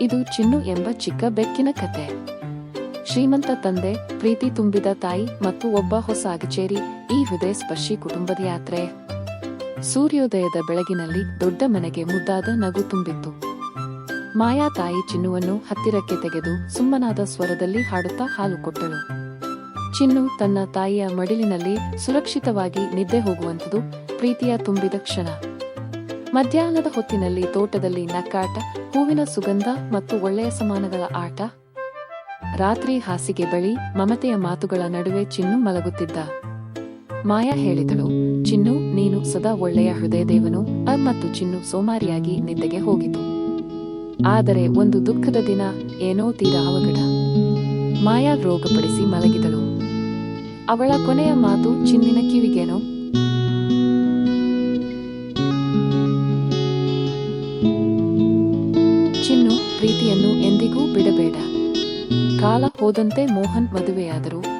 ಇದು ಚಿನ್ನು ಎಂಬ ಚಿಕ್ಕ ಬೆಕ್ಕಿನ ಕತೆ. ಶ್ರೀಮಂತ ತಂದೆ, ಪ್ರೀತಿ ತುಂಬಿದ ತಾಯಿ ಮತ್ತು ಒಬ್ಬ ಹೊಸ ಅಗಚೇರಿ ಈ ಹೃದಯ ಸ್ಪರ್ಶಿ ಕುಟುಂಬದ ಯಾತ್ರೆ. ಸೂರ್ಯೋದಯದ ಬೆಳಗಿನಲ್ಲಿ ದೊಡ್ಡ ಮನೆಗೆ ಮುದ್ದಾದ ನಗು ತುಂಬಿತ್ತು. ಮಾಯಾ ತಾಯಿ ಚಿನ್ನುವನ್ನು ಹತ್ತಿರಕ್ಕೆ ತೆಗೆದು ಸುಮ್ಮನಾದ ಸ್ವರದಲ್ಲಿ ಹಾಡುತ್ತಾ ಹಾಲು ಕೊಟ್ಟಳು. ಚಿನ್ನು ತನ್ನ ತಾಯಿಯ ಮಡಿಲಿನಲ್ಲಿ ಸುರಕ್ಷಿತವಾಗಿ ನಿದ್ದೆ ಹೋಗುವಂಥದು ಪ್ರೀತಿಯ ತುಂಬಿದ ಕ್ಷಣ. ಮಧ್ಯಾಹ್ನದ ಹೊತ್ತಿನಲ್ಲಿ ತೋಟದಲ್ಲಿ ನಕ್ಕಾಟ, ಹೂವಿನ ಸುಗಂಧ ಮತ್ತು ಒಳ್ಳೆಯ ಸಮಾನಗಳ ಆಟ. ರಾತ್ರಿ ಹಾಸಿಗೆ ಬಳಿ ಮಮತೆಯ ಮಾತುಗಳ ನಡುವೆ ಚಿನ್ನು ಮಲಗುತ್ತಿದ್ದ. ಮಾಯಾ ಹೇಳಿದಳು, ಚಿನ್ನು, ನೀನು ಸದಾ ಒಳ್ಳೆಯ ಹೃದಯದೇವನು. ಅ ಮತ್ತು ಚಿನ್ನು ಸೋಮಾರಿಯಾಗಿ ನಿದ್ದೆಗೆ ಹೋಗಿತು. ಆದರೆ ಒಂದು ದುಃಖದ ದಿನ ಏನೋ ತೀರಾ ಅವಘಡ. ಮಾಯಾ ರೋಗಪಡಿಸಿ ಮಲಗಿದಳು. ಅವಳ ಕೊನೆಯ ಮಾತು ಚಿನ್ನಿನ ಕಿವಿಗೇನೋ. ಪ್ರೀತಿಯನ್ನು ಎಂದಿಗೂ ಬಿಡಬೇಡ. ಕಾಲ ಹೋದಂತೆ ಮೋಹನ್ ಮದುವೆಯಾದರು. ರೂಬಿ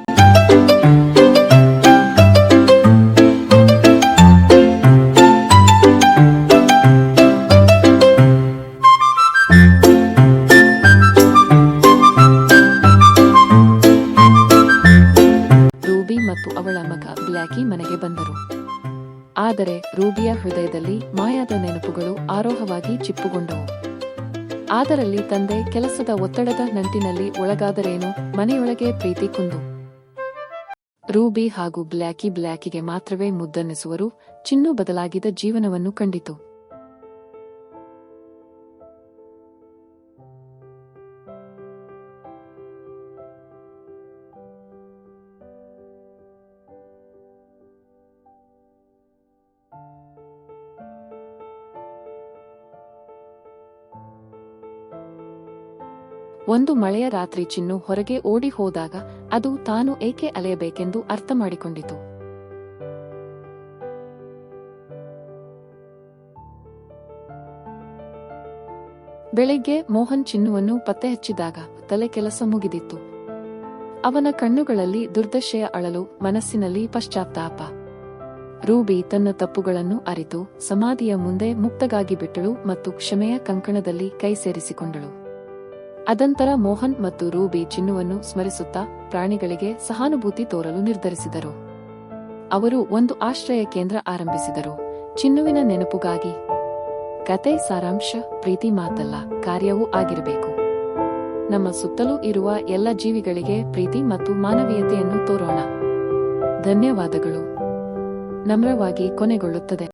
ಮತ್ತು ಅವಳ ಮಗ ಬ್ಲ್ಯಾಕಿ ಮನೆಗೆ ಬಂದರು. ಆದರೆ ರೂಬಿಯ ಹೃದಯದಲ್ಲಿ ಮಾಯಾದ ನೆನಪುಗಳು ಆರೋಹವಾಗಿ ಚಿಪ್ಪುಗೊಂಡವು. ಅದರಲ್ಲಿ ತಂದೆ ಕೆಲಸದ ಒತ್ತಡದ ನಂಟಿನಲ್ಲಿ ಒಳಗಾದರೇನು? ಮನೆಯೊಳಗೆ ಪ್ರೀತಿ ಕುಂದು. ರೂಬಿ ಹಾಗೂ ಬ್ಲ್ಯಾಕಿ ಬ್ಲ್ಯಾಕಿಗೆ ಮಾತ್ರವೇ ಮುದ್ದನ್ನಿಸುವರು. ಚಿನ್ನು ಬದಲಾಗಿದ ಜೀವನವನ್ನು ಕಂಡಿತು. ಒಂದು ಮಳೆಯ ರಾತ್ರಿ ಚಿನ್ನು ಹೊರಗೆ ಓಡಿ ಹೋದಾಗ ಅದು ತಾನು ಏಕೆ ಅಲೆಯಬೇಕೆಂದು ಅರ್ಥ ಮಾಡಿಕೊಂಡಿತು ಬೆಳಿಗ್ಗೆ ಮೋಹನ್ ಚಿನ್ನುವನ್ನು ಪತ್ತೆ ಹಚ್ಚಿದಾಗ ತಲೆ ಕೆಲಸ ಮುಗಿದಿತ್ತು. ಅವನ ಕಣ್ಣುಗಳಲ್ಲಿ ದುರ್ದಶೆಯ ಅಳಲು ಮನಸ್ಸಿನಲ್ಲಿ ಪಶ್ಚಾತ್ತಾಪ. ರೂಬಿ ತನ್ನ ತಪ್ಪುಗಳನ್ನು ಅರಿತು ಸಮಾಧಿಯ ಮುಂದೆ ಮುಕ್ತಗಾಗಿ ಬಿಟ್ಟಳು ಮತ್ತು ಕ್ಷಮೆಯ ಕಂಕಣದಲ್ಲಿ ಕೈ ಸೇರಿಸಿಕೊಂಡಳು. ಅದಂತರ ಮೋಹನ್ ಮತ್ತು ರೂಬಿ ಚಿನ್ನುವನ್ನು ಸ್ಮರಿಸುತ್ತಾ ಪ್ರಾಣಿಗಳಿಗೆ ಸಹಾನುಭೂತಿ ತೋರಲು ನಿರ್ಧರಿಸಿದರು. ಅವರು ಒಂದು ಆಶ್ರಯ ಕೇಂದ್ರ ಆರಂಭಿಸಿದರು. ಚಿನ್ನುವಿನ ನೆನಪುಗಾಗಿ ಕತೆ ಸಾರಾಂಶ, ಪ್ರೀತಿ ಮಾತಲ್ಲ, ಕಾರ್ಯವೂ ಆಗಿರಬೇಕು. ನಮ್ಮ ಸುತ್ತಲೂ ಇರುವ ಎಲ್ಲ ಜೀವಿಗಳಿಗೆ ಪ್ರೀತಿ ಮತ್ತು ಮಾನವೀಯತೆಯನ್ನು ತೋರೋಣ. ಧನ್ಯವಾದಗಳು. ನಮ್ರವಾಗಿ ಕೊನೆಗೊಳ್ಳುತ್ತದೆ.